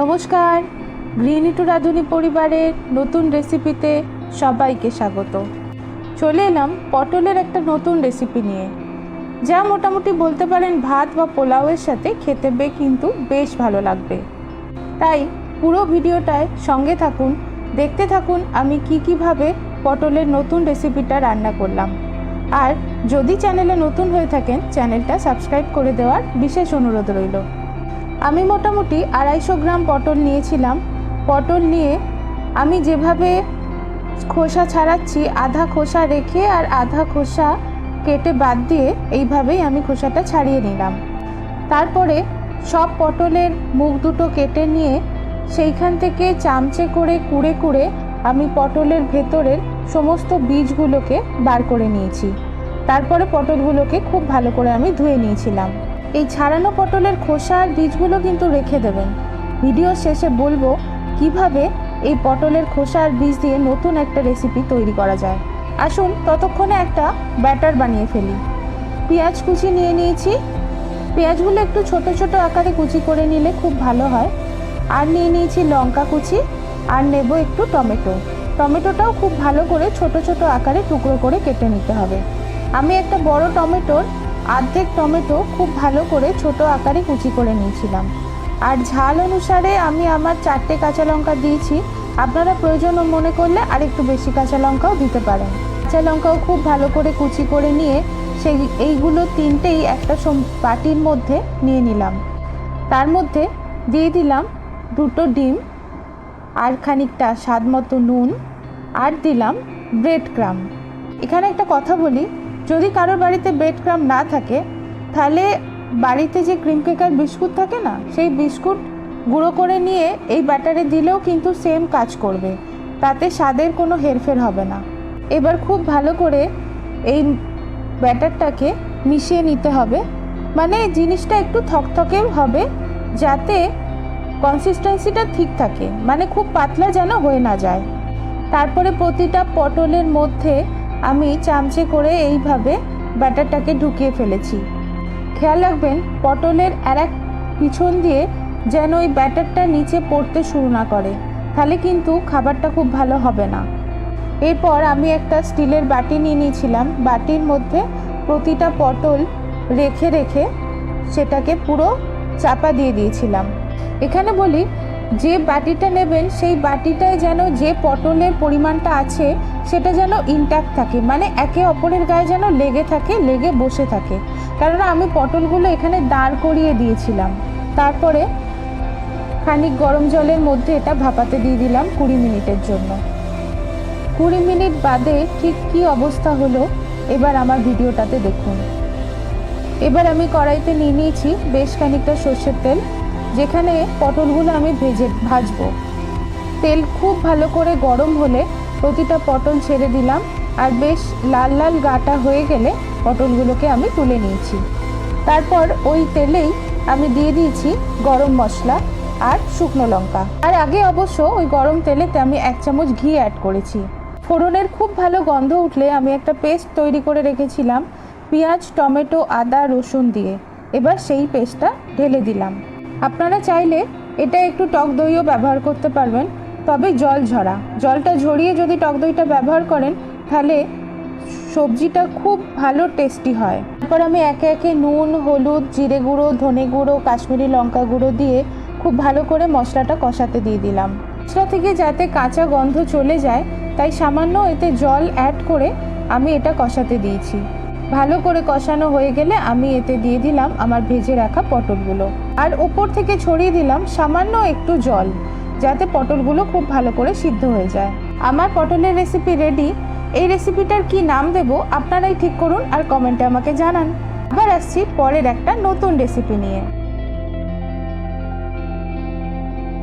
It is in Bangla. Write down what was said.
নমস্কার। গৃহিণী টু রাঁধুনি পরিবারের নতুন রেসিপিতে সবাইকে স্বাগত। চলে এলাম পটলের একটা নতুন রেসিপি নিয়ে। যা মোটামুটি বলতে পারেন ভাত বা পোলাওয়ের সাথে খেতে বে কিন্তু বেশ ভালো লাগবে। তাই পুরো ভিডিওটায় সঙ্গে থাকুন, দেখতে থাকুন আমি কি কীভাবে পটলের নতুন রেসিপিটা রান্না করলাম। আর যদি চ্যানেলে নতুন হয়ে থাকেন, চ্যানেলটা সাবস্ক্রাইব করে দেওয়ার বিশেষ অনুরোধ রইল। আমি মোটামুটি আড়াইশো গ্রাম পটল নিয়েছিলাম। পটল নিয়ে আমি যেভাবে খোসা ছাড়াচ্ছি, আধা খোসা রেখে আর আধা খোসা কেটে বাদ দিয়ে এইভাবেই আমি খোসাটা ছাড়িয়ে নিলাম। তারপরে সব পটলের মুখ দুটো কেটে নিয়ে সেইখান থেকে চামচে করে, কুড়ে কুড়ে আমি পটলের ভেতরের সমস্ত বীজগুলোকে বার করে নিয়েছি। তারপরে পটলগুলোকে খুব ভালো করে আমি ধুয়ে নিয়েছিলাম। এই ছাড়ানো পটলের খোসা আর বীজগুলো কিন্তু রেখে দেবেন। ভিডিও শেষে বলব কীভাবে এই পটলের খোসা আর বীজ দিয়ে নতুন একটা রেসিপি তৈরি করা যায়। আসুন ততক্ষণে একটা ব্যাটার বানিয়ে ফেলি। পেঁয়াজ কুচি নিয়ে নিয়েছি। পেঁয়াজগুলো একটু ছোট ছোট আকারে কুচি করে নিলে খুব ভালো হয়। আর নিয়ে নিয়েছি লঙ্কা কুচি। আর নেব একটু টমেটো। টমেটোটাও খুব ভালো করে ছোট ছোট আকারে টুকরো করে কেটে নিতে হবে। আমি একটা বড় টমেটোর অর্ধেক টমেটো খুব ভালো করে ছোট আকারে কুচি করে নিয়েছিলাম। আর ঝাল অনুসারে আমি আমার চারটে কাঁচা লঙ্কা দিয়েছি। আপনারা প্রয়োজন মনে করলে আর একটু বেশি কাঁচা লঙ্কাও দিতে পারেন। কাঁচা লঙ্কাও খুব ভালো করে কুচি করে নিয়ে সেই এইগুলো তিনটেই একটা বাটির মধ্যে নিয়ে নিলাম। তার মধ্যে দিয়ে দিলাম দুটো ডিম আর খানিকটা স্বাদ মতো নুন আর দিলাম ব্রেড ক্রাম। এখানে একটা কথা বলি যদি কারোর বাড়িতে ব্রেড ক্রাম না থাকে, তাহলে বাড়িতে যে ক্রিম কেকার বিস্কুট থাকে না, সেই বিস্কুট গুঁড়ো করে নিয়ে এই ব্যাটারে দিলেও কিন্তু সেম কাজ করবে। তাতে স্বাদের কোনো হেরফের হবে না। এবার খুব ভালো করে এই ব্যাটারটাকে মিশিয়ে নিতে হবে। মানে জিনিসটা একটু থকথকে হবে, যাতে কনসিস্টেন্সিটা ঠিক থাকে। মানে খুব পাতলা যেন হয়ে না যায়। তারপরে প্রতিটা পটলের মধ্যে আমি চামচে করে এইভাবে ব্যাটারটাকে ঢুকিয়ে ফেলেছি। খেয়াল রাখবেন, পটলের আর এক পিছন দিয়ে যেন ওই ব্যাটারটা নিচে পড়তে শুরু না করে, তাহলে কিন্তু খাবারটা খুব ভালো হবে না। এরপর আমি একটা স্টিলের বাটি নিয়ে নিয়েছিলাম। বাটির মধ্যে প্রতিটা পটল রেখে রেখে সেটাকে পুরো চাপা দিয়ে দিয়েছিলাম। এখানে বলি যে বাটিটা নেবেন, সেই বাটিটায় যেন যে পটলের পরিমাণটা আছে, সেটা যেন ইনট্যাক্ট থাকে। মানে একে অপরের গায়ে যেন লেগে থাকে, লেগে বসে থাকে। কারণ আমি পটলগুলো এখানে দাঁড় করিয়ে দিয়েছিলাম। তারপরে খানিক গরম জলের মধ্যে এটা ভাপাতে দিয়ে দিলাম কুড়ি মিনিটের জন্য। কুড়ি মিনিট বাদে ঠিক কী অবস্থা হলো, এবার আমার ভিডিওটাতে দেখুন। এবার আমি কড়াইতে নিয়ে নিয়েছি বেশ খানিকটা সর্ষের তেল। যেখানে পটলগুলো আমি ভেজে, ভাজবো। তেল খুব ভালো করে গরম হলে প্রতিটা পটল ছেড়ে দিলাম আর বেশ লাল লাল গাটা হয়ে গেলে পটলগুলোকে আমি তুলে নিয়েছি। তারপর ওই তেলেই আমি দিয়ে দিয়েছি গরম মশলা আর শুকনো লঙ্কা। আর আগে অবশ্য ওই গরম তেলেতে আমি এক চামচ ঘি অ্যাড করেছি। ফোড়নের খুব ভালো গন্ধ উঠলে আমি একটা পেস্ট তৈরি করে রেখেছিলাম, পেঁয়াজ, টমেটো, আদা, রসুন দিয়ে। এবার সেই পেস্টটা ঢেলে দিলাম। আপনারা চাইলে এটা একটু টক দইও ব্যবহার করতে পারবেন, তবে জল ঝরা। জলটা ঝরিয়ে যদি টক দইটা ব্যবহার করেন, তাহলে সবজিটা খুব ভালো টেস্টি হয়। তারপর আমি একে একে নুন, হলুদ, জিরে গুঁড়ো, ধনে গুঁড়ো, কাশ্মীরি লঙ্কা গুঁড়ো দিয়ে খুব ভালো করে মশলাটা কষাতে দিয়ে দিলাম। মশলা থেকে যাতে কাঁচা গন্ধ চলে যায়, তাই সামান্য এতে জল অ্যাড করে আমি এটা কষাতে দিয়েছি। ভালো করে কষানো হয়ে গেলে আমি এতে দিয়ে দিলাম আমার ভেজে রাখা পটলগুলো। আর উপর থেকে ছড়িয়ে দিলাম সামান্য একটু জল, যাতে পটলগুলো খুব ভালো করে সিদ্ধ হয়ে যায়। আমার পটলের রেসিপি রেডি এই রেসিপিটার কি নাম দেব আপনারাই ঠিক করুন আর কমেন্টে আমাকে জানান। আবার আসছি পরের একটা নতুন রেসিপি নিয়ে।